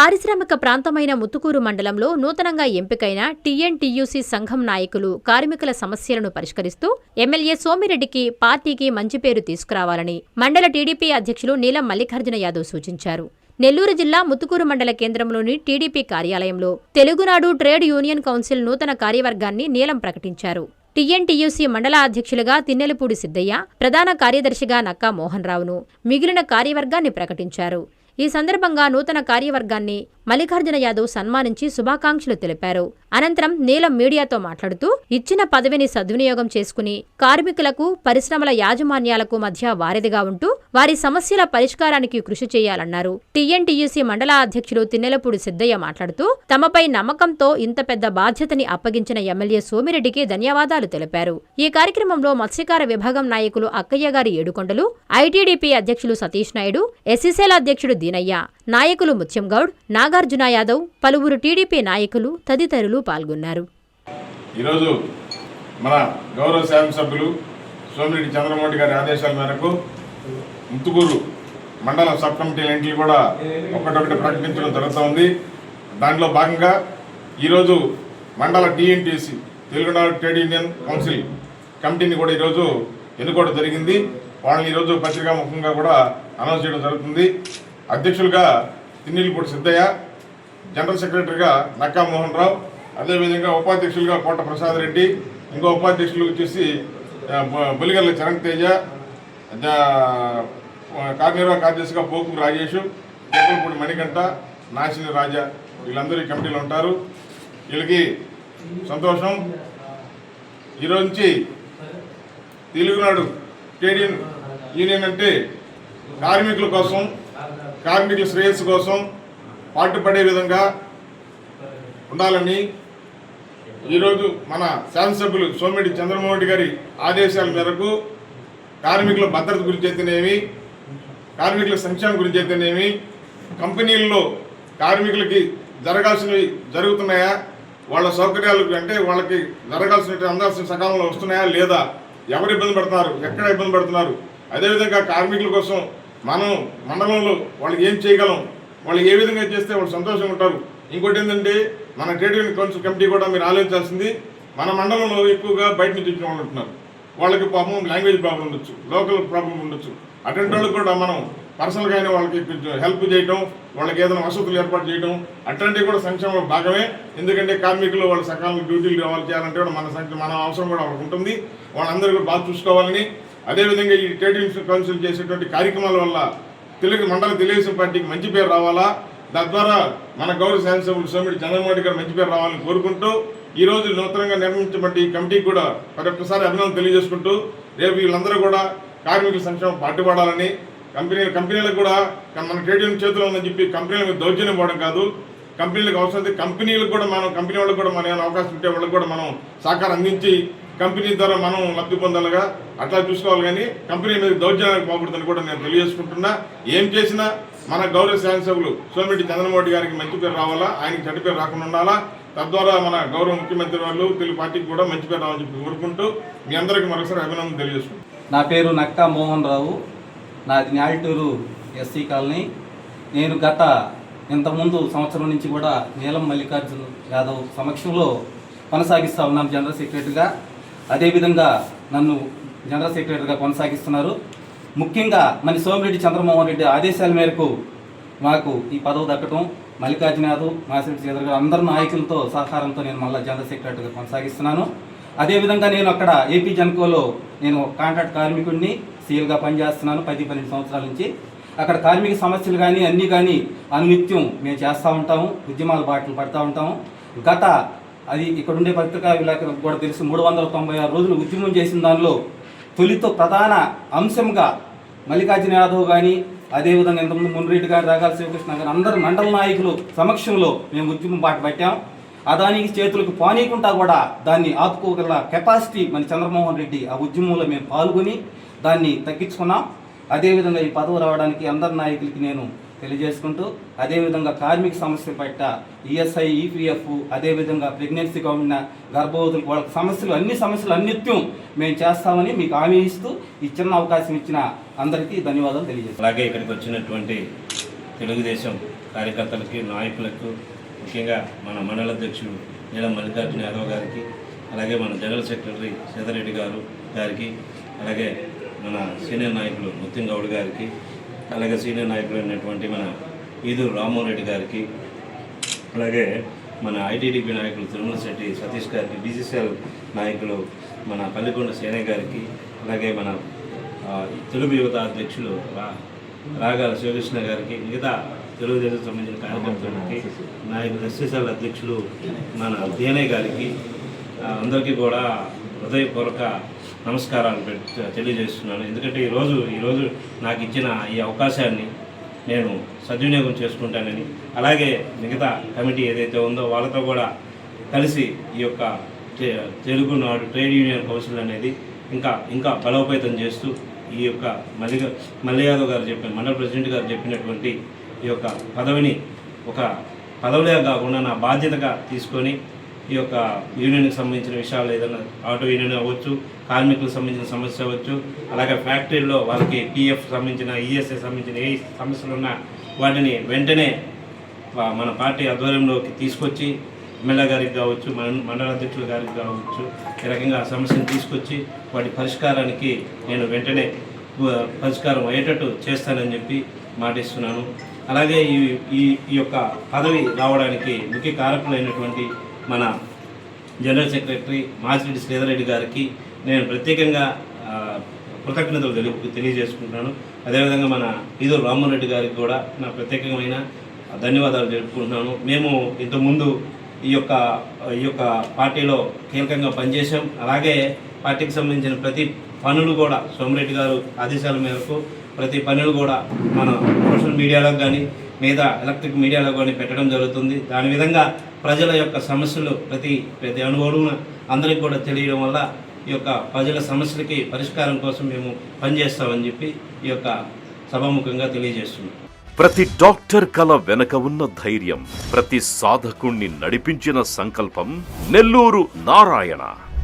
పారిశ్రామిక ప్రాంతమైన ముత్తుకూరు మండలంలో నూతనంగా ఎంపికైన టీఎన్టీయూసీ సంఘం నాయకులు కార్మికుల సమస్యలను పరిష్కరిస్తూ ఎమ్మెల్యే సోమిరెడ్డికి పార్టీకి మంచి పేరు తీసుకురావాలని మండల టీడీపీ అధ్యక్షులు నీలం మల్లికార్జున యాదవ్ సూచించారు. నెల్లూరు జిల్లా ముత్తుకూరు మండల కేంద్రంలోని టీడీపీ కార్యాలయంలో తెలుగునాడు ట్రేడ్ యూనియన్ కౌన్సిల్ నూతన కార్యవర్గాన్ని నీలం ప్రకటించారు. టీఎన్టీయూసీ మండల అధ్యక్షులుగా తిన్నెలపూడి సిద్దయ్య ప్రధాన కార్యదర్శిగా నక్కా మోహన్ రావును మిగిలిన కార్యవర్గాన్ని ప్రకటించారు. ఈ సందర్భంగా నూతన కార్యవర్గాన్ని మల్లికార్జున యాదవ్ సన్మానించి శుభాకాంక్షలు తెలిపారు. అనంతరం నీలం మీడియాతో మాట్లాడుతూ ఇచ్చిన పదవిని సద్వినియోగం చేసుకుని కార్మికులకు పరిశ్రమల యాజమాన్యాలకు మధ్య వారధిగా ఉంటూ వారి సమస్యల పరిష్కారానికి కృషి చేయాలన్నారు. టీఎన్టీయూసీ మండల అధ్యక్షులు తిన్నెలపూడి సిద్దయ్య మాట్లాడుతూ తమపై నమ్మకంతో ఇంత పెద్ద బాధ్యతని అప్పగించిన ఎమ్మెల్యే సోమిరెడ్డికి ధన్యవాదాలు తెలిపారు. ఈ కార్యక్రమంలో మత్స్యకార విభాగం నాయకులు అక్కయ్య గారి ఏడుకొండలు ఐటీడీపీ అధ్యక్షులు సతీష్ నాయుడు ఎస్సీసీల అధ్యక్షుడు దీనయ్య నాయకులు ముత్యంగౌడ్ నాగార్జున యాదవ్ పలువురు టీడీపీ నాయకులు తదితరులు పాల్గొన్నారు. ఈరోజు మన గౌరవ శాసనసభ్యులు సోమిరెడ్డి చంద్రమోహన్ గారి ఆదేశాల మేరకు ముత్తుకూరు మండల సబ్ కమిటీలన్నింటినీ కూడా ఒకటొకటి ప్రకటించడం జరుగుతోంది దాంట్లో భాగంగా ఈరోజు మండల TNTC Telugunadu trade union council కమిటీని కూడా ఈరోజు ఎన్నుకోవడం జరిగింది. వాళ్ళని ఈరోజు పత్రికా ముఖంగా కూడా అనౌన్స్ చేయడం జరుగుతుంది. అధ్యక్షులుగా తిన్నీలపూడి సిద్ధయ్య జనరల్ సెక్రటరీగా నక్కా మోహన్ రావు అదేవిధంగా ఉపాధ్యక్షులుగా కోట ప్రసాద్ రెడ్డి ఇంకో ఉపాధ్యక్షులు వచ్చేసి బులిగల్ల చరణ్ తేజ కార్యనిర్వాహక కార్యదర్శిగా పోకు రాజేష్ కేపలపూడి మణికంఠ నాసిని రాజా వీళ్ళందరూ కమిటీలో ఉంటారు. వీళ్ళకి సంతోషం. ఈరోజు నుంచి తెలుగునాడు ట్రేడ్ యూనియన్ యూనియన్ అంటే కార్మికుల కోసం కార్మికుల శ్రేయస్సు కోసం పాటుపడే విధంగా ఉండాలని ఈరోజు మన శాసనసభ్యులు సోమిరెడ్డి చంద్రమోహన్ రెడ్డి గారి ఆదేశాల మేరకు కార్మికుల భద్రత గురించి అయితేనేమి కార్మికుల సంక్షేమం గురించి అయితేనేమి కంపెనీల్లో కార్మికులకి జరగాల్సినవి జరుగుతున్నాయా వాళ్ళ సౌకర్యాలు అంటే వాళ్ళకి జరగాల్సిన అందాల్సిన సకాలంలో వస్తున్నాయా లేదా ఎవరు ఇబ్బంది పడుతున్నారు ఎక్కడ ఇబ్బంది పడుతున్నారు అదేవిధంగా కార్మికుల కోసం మనం మండలంలో వాళ్ళకి ఏం చేయగలం? వాళ్ళు ఏ విధంగా చేస్తే వాళ్ళు సంతోషంగా ఉంటారు? ఇంకోటి ఏంటంటే మన ట్రేడ్ యూనియన్ కౌన్సిల్ కమిటీ కూడా మీరు ఆలోచించాల్సింది మన మండలంలో ఎక్కువగా బయట నుంచి వచ్చిన వాళ్ళు ఉంటున్నారు. వాళ్ళకి పాపం లాంగ్వేజ్ ప్రాబ్లం ఉండొచ్చు లోకల్ ప్రాబ్లం ఉండొచ్చు. అటువంటి వాళ్ళకి కూడా మనం పర్సనల్గా అయినా వాళ్ళకి హెల్ప్ చేయడం వాళ్ళకి ఏదైనా వసతులు ఏర్పాటు చేయడం అట్లాంటివి కూడా సంక్షేమ భాగమే. ఎందుకంటే కార్మికులు వాళ్ళ సకాలంలో డ్యూటీలు కావాలి చేయాలంటే కూడా మన సంక్షేమ మన అవసరం కూడా వాళ్ళకి ఉంటుంది. వాళ్ళందరూ కూడా బాగా చూసుకోవాలని అదేవిధంగా ఈ ట్రేడ్ యూనియన్ కౌన్సిల్ చేసేటువంటి కార్యక్రమాల వల్ల తెలుగు మండల తెలుగుదేశం పార్టీకి మంచి పేరు రావాలా? తద్వారా మన గౌరవ శాసనసభ్యులు సోమిడి చంద్రమోహన్ గారు మంచి పేరు రావాలని కోరుకుంటూ ఈ రోజు నూతనంగా నిర్మించబట్టి ఈ కమిటీకి కూడా మరొకసారి అభినందన తెలియజేసుకుంటూ రేపు వీళ్ళందరూ కూడా కార్మికుల సంక్షేమం పాటుపడాలని కంపెనీ కంపెనీలకు కూడా మన ట్రేడ్ యూనియన్ చేతిలో ఉందని చెప్పి కంపెనీలకు దౌర్జన్యం పోవడం కాదు. కంపెనీలకు అవసరం కంపెనీలకు కూడా మనం కంపెనీ వాళ్ళకి కూడా మనం ఏమైనా అవకాశం ఉంటే వాళ్ళకి కూడా మనం సహకారం అందించి కంపెనీ ద్వారా మనం లబ్ధి పొందాలిగా. అట్లా చూసుకోవాలి కానీ కంపెనీ మీద దౌర్జన్యానికి పోకూడదని కూడా నేను తెలియజేసుకుంటున్నా. ఏం చేసినా మన గౌరవ శాసనసభ్యులు సోమిరెడ్డి చంద్రమోహన్ గారికి మంచి పేరు రావాలా? ఆయనకి చెడ్డ పేరు రాకుండా ఉండాలా? తద్వారా మన గౌరవ ముఖ్యమంత్రి వాళ్ళు తెలుగు పార్టీకి కూడా మంచి పేరు రావాలని చెప్పి కోరుకుంటూ మీ అందరికీ మరొకసారి అభినందన తెలియజేసుకుంటాను నా పేరు నక్కా మోహన్ రావు. నాది న్యాయటూరు ఎస్సీ కాలనీ. నేను గత ఇంతకుముందు సంవత్సరం నుంచి కూడా నీలం మల్లికార్జున యాదవ్ సమక్షంలో కొనసాగిస్తూ ఉన్నాను జనరల్ సెక్రటరీగా. అదేవిధంగా నన్ను జనరల్ సెక్రటరీగా కొనసాగిస్తున్నారు. ముఖ్యంగా మన సోమిరెడ్డి చంద్రమోహన్ రెడ్డి ఆదేశాల మేరకు మాకు ఈ పదవి దక్కటం మల్లికార్జున యాదవ్ మాసిరెడ్డి చంద్ర గారు అందరు నాయకులతో సహకారంతో నేను మళ్ళీ జనరల్ సెక్రటరీగా కొనసాగిస్తున్నాను. అదేవిధంగా నేను అక్కడ ఏపీ జన్కోలో నేను కాంట్రాక్ట్ కార్మికుడిని సీఎల్గా పనిచేస్తున్నాను. పది పన్నెండు సంవత్సరాల నుంచి అక్కడ కార్మిక సమస్యలు కానీ అన్నీ కానీ అనునిత్యం మేము చేస్తూ ఉంటాము ఉద్యమాల బాటలు పడుతూ ఉంటాము. గత అది ఇక్కడ ఉండే పత్రికా విలేకరులకు కూడా తెలుసు మూడు వందల తొంభై ఆరు రోజులు ఉద్యమం చేసిన దానిలో తొలితో ప్రధాన అంశంగా మల్లికార్జున యాదవ్ కానీ అదేవిధంగా ఇంతకుముందు మున్రెడ్డి గారు రాగాల శివకృష్ణ గారు అందరు మండల నాయకులు సమక్షంలో మేము ఉద్యమం బాట పట్టాం. అదానికి చేతులకు పానీయకుండా కూడా దాన్ని ఆపుకోగల కెపాసిటీ మన చంద్రమోహన్ రెడ్డి ఆ ఉద్యమంలో మేము పాల్గొని దాన్ని తగ్గించుకున్నాం. అదేవిధంగా ఈ పదవి రావడానికి అందరి నాయకులకి నేను తెలియజేసుకుంటూ అదేవిధంగా కార్మిక సమస్య పట్ల ఈఎస్ఐ ఈపీఎఫ్ అదేవిధంగా ప్రెగ్నెన్సీ ఉన్న గర్భవతులకు వాళ్ళ సమస్యలు అన్ని సమస్యలు అన్నిత్యం మేము చేస్తామని మీకు హామీ ఇస్తూ ఈ చిన్న అవకాశం ఇచ్చిన అందరికీ ధన్యవాదాలు తెలియజేస్తాం అలాగే ఇక్కడికి వచ్చినటువంటి తెలుగుదేశం కార్యకర్తలకి నాయకులకు ముఖ్యంగా మన మండల అధ్యక్షుడు నీలం మల్లికార్జున యాదవ్ గారికి అలాగే మన జనరల్ సెక్రటరీ సీతారెడ్డి గారు గారికి అలాగే మన సీనియర్ నాయకులు ముత్యంగౌడ్ గారికి అలాగే సీనియర్ నాయకులు అయినటువంటి మన ఈదూరు రామ్మోహన్ రెడ్డి గారికి అలాగే మన ఐటీడీపీ నాయకులు తిరుమల శెట్టి సతీష్ గారికి బీసీసీఎల్ నాయకులు మన పల్లికొండ సేనయ్య గారికి అలాగే మన తెలుగు యువత అధ్యక్షులు రా రాగాల శివకృష్ణ గారికి మిగతా తెలుగుదేశం సంబంధించిన కార్యకర్తలకి నాయకులు ఎస్ఎస్ఎల్ అధ్యక్షులు మన దేనయ్య గారికి అందరికీ కూడా హృదయపూర్వక నమస్కారాలు తెలియజేస్తున్నాను. ఎందుకంటే ఈరోజు ఈరోజు నాకు ఇచ్చిన ఈ అవకాశాన్ని నేను సద్వినియోగం చేసుకుంటానని అలాగే మిగతా కమిటీ ఏదైతే ఉందో వాళ్ళతో కూడా కలిసి ఈ యొక్క తెలుగునాడు తెలుగు నాడు ట్రేడ్ యూనియన్ కౌన్సిల్ అనేది ఇంకా ఇంకా బలోపేతం చేస్తూ ఈ యొక్క మల్లిగ మల్లయాదవ్ గారు చెప్పిన మండల ప్రెసిడెంట్ గారు చెప్పినటువంటి ఈ యొక్క పదవిని ఒక పదవిగా కాకుండా నా బాధ్యతగా తీసుకొని ఈ యొక్క యూనియన్కి సంబంధించిన విషయాలు ఏదైనా ఆటో యూనియన్ అవ్వచ్చు కార్మికులకు సంబంధించిన సమస్య అవ్వచ్చు అలాగే ఫ్యాక్టరీలో వాళ్ళకి పిఎఫ్ సంబంధించిన ఈఎస్ఐ సంబంధించిన ఏ సమస్యలు ఉన్నా వాటిని వెంటనే మన పార్టీ ఆధ్వర్యంలోకి తీసుకొచ్చి ఎమ్మెల్యే గారికి కావచ్చు మన మండల అధ్యక్షుల గారికి కావచ్చు ఈ రకంగా ఆ సమస్యను తీసుకొచ్చి వాటి పరిష్కారానికి నేను వెంటనే పరిష్కారం అయ్యేటట్టు చేస్తానని చెప్పి మాటిస్తున్నాను. అలాగే ఈ ఈ ఈ యొక్క పదవి రావడానికి ముఖ్య కారకులైనటువంటి మన జనరల్ సెక్రటరీ మాచిరెడ్డి శ్రీధరెడ్డి గారికి నేను ప్రత్యేకంగా కృతజ్ఞతలు తెలియ తెలియజేసుకుంటున్నాను. అదేవిధంగా మన ఈదూరు రామ్మోహన్ రెడ్డి గారికి కూడా నా ప్రత్యేకమైన ధన్యవాదాలు తెలుపుకుంటున్నాను. మేము ఇంతకుముందు ఈ యొక్క ఈ యొక్క పార్టీలో కీలకంగా పనిచేసాం అలాగే పార్టీకి సంబంధించిన ప్రతి పనులు కూడా సోమిరెడ్డి గారు ఆదేశాల మేరకు ప్రతి పనులు కూడా మన సోషల్ మీడియాలో కానీ మీద ఎలక్ట్రిక్ మీడియాలో కానీ పెట్టడం జరుగుతుంది. దాని విధంగా ప్రజల యొక్క సమస్యలు ప్రతి ప్రతి అనుభవం అందరికి కూడా తెలియడం వల్ల ఈ యొక్క ప్రజల సమస్యలకి పరిష్కారం కోసం మేము పనిచేస్తామని చెప్పి ఈ యొక్క సభాముఖంగా తెలియజేస్తున్నాం. ప్రతి డాక్టర్ కల వెనక ఉన్న ధైర్యం ప్రతి సాధకుణ్ణి నడిపించిన సంకల్పం నెల్లూరు నారాయణ.